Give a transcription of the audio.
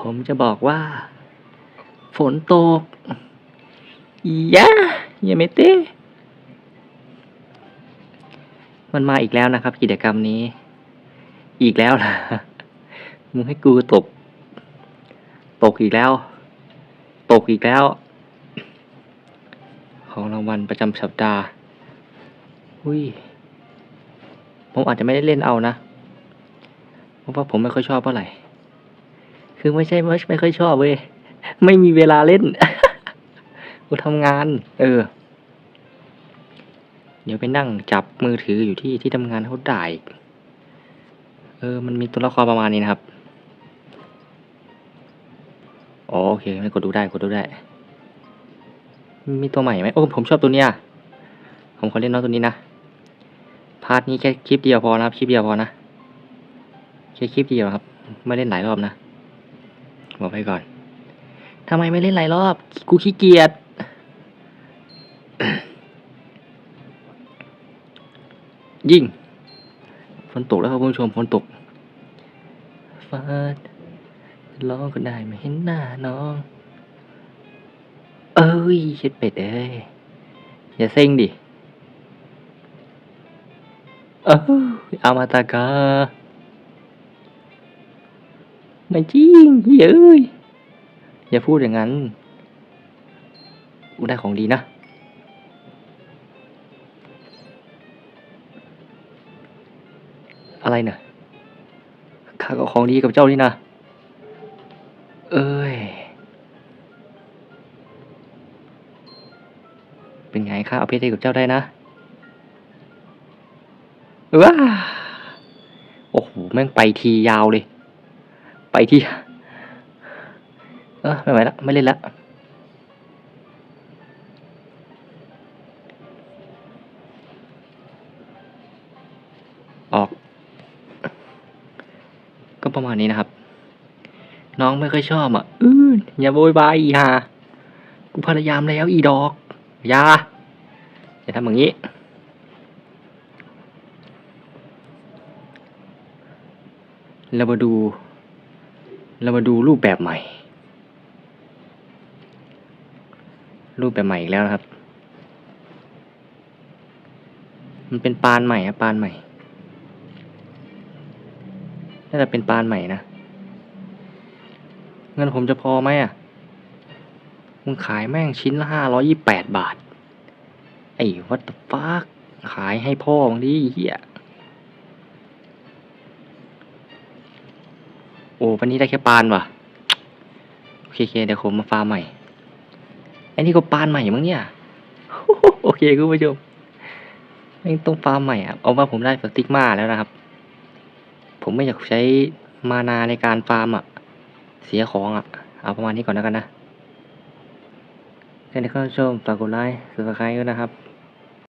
ผมจะบอกว่า ฝนตกยะยาเมเต้มันมาอีกแล้วนะครับ กิจกรรมนี้ อีกแล้วล่ะมึงให้กูตก ตกอีกแล้ว ตกอีกแล้ว ของรางวัลประจำสัปดาห์อุ้ยผมอาจจะไม่ได้เล่นเอานะ เพราะว่าผมไม่ค่อยชอบเท่าไหร่ คือไม่ใช่ไม่ไม่ค่อยชอบเว้ยไม่มีเวลาเล่นกูทำงาน เออ เดี๋ยวไปนั่งจับมือถืออยู่ที่ที่ทำงานเขาด่าอีกเออ มันมีตัวละครประมาณนี้นะครับอ๋อโอเคไม่กดดูได้กดดูได้ มีตัวใหม่ไหมโอ้ผมชอบตัวเนี้ยผมขอเล่นน้องตัวนี้นะพาร์ทนี้แค่คลิปเดียวพอนะครับ คลิปเดียวพอนะแค่คลิปเดียวครับ ไม่เล่นหลายรอบนะ บอกไปก่อนทำไมไม่เล่นหลายรอบ กูขี้เกียจยิ่งฝนตกแล้วครับคุณผู้ชมฝนตกฟ้าร้องก็ได้ไม่เห็นหน้าน้อง เอ้ยเช็ดเป็ดเอ้ยอย่าเซ็งดิ เออเอามาตากา ไม่จริงเย้ยอย่าพูดอย่างนั้นกูได้ของดีนะ อะไรเนะ่ะข้าก็ของดีกับเจ้านี่นะ เอ้ย เป็นไงข้าเอาเพชรให้กับเจ้าได้นะว้าโอ้โห แม่งไปทียาวเลย ไปที่ เออไม่ไหวละไม่เล่นละออก ก็ประมาณนี้นะครับ น้องไม่ค่อยชอบอะ อืออย่าโวยวายอีห่ากูพยายามแล้วอีดอกอย่าอย่าทำอย่างนี้เรามาดู เรามาดูรูปแบบใหม่ รูปแบบใหม่อีกแล้วนะครับ มันเป็นปานใหม่อะปานใหม่ น่าจะเป็นปานใหม่นะ เงินผมจะพอไหมอะ มึงขายแม่งชิ้นละห้าร้อยี่แปดบาท ไอ้วัตถุฟักขายให้พ่อมึงดิเฮีย โอ้วันนี้ได้แค่ปานว่ะโอเคๆเดี๋ยวผมมาฟาร์มใหม่อ้นี่ก็ปานใหม่มั้งเนี่ยโอเคคุณผู้ชมไม่ต้องฟาร์มใหม่อะเอาว่าผมได้สติ๊กมาแล้วนะครับ ผมไม่อยากใช้มานาในการฟาร์มอะ เสียของอะ เอาประมาณนี้ก่อนแล้วกันนะแค่นี้ชมฝากกดไลค์กดซับสไครต์ด้วยนะครับ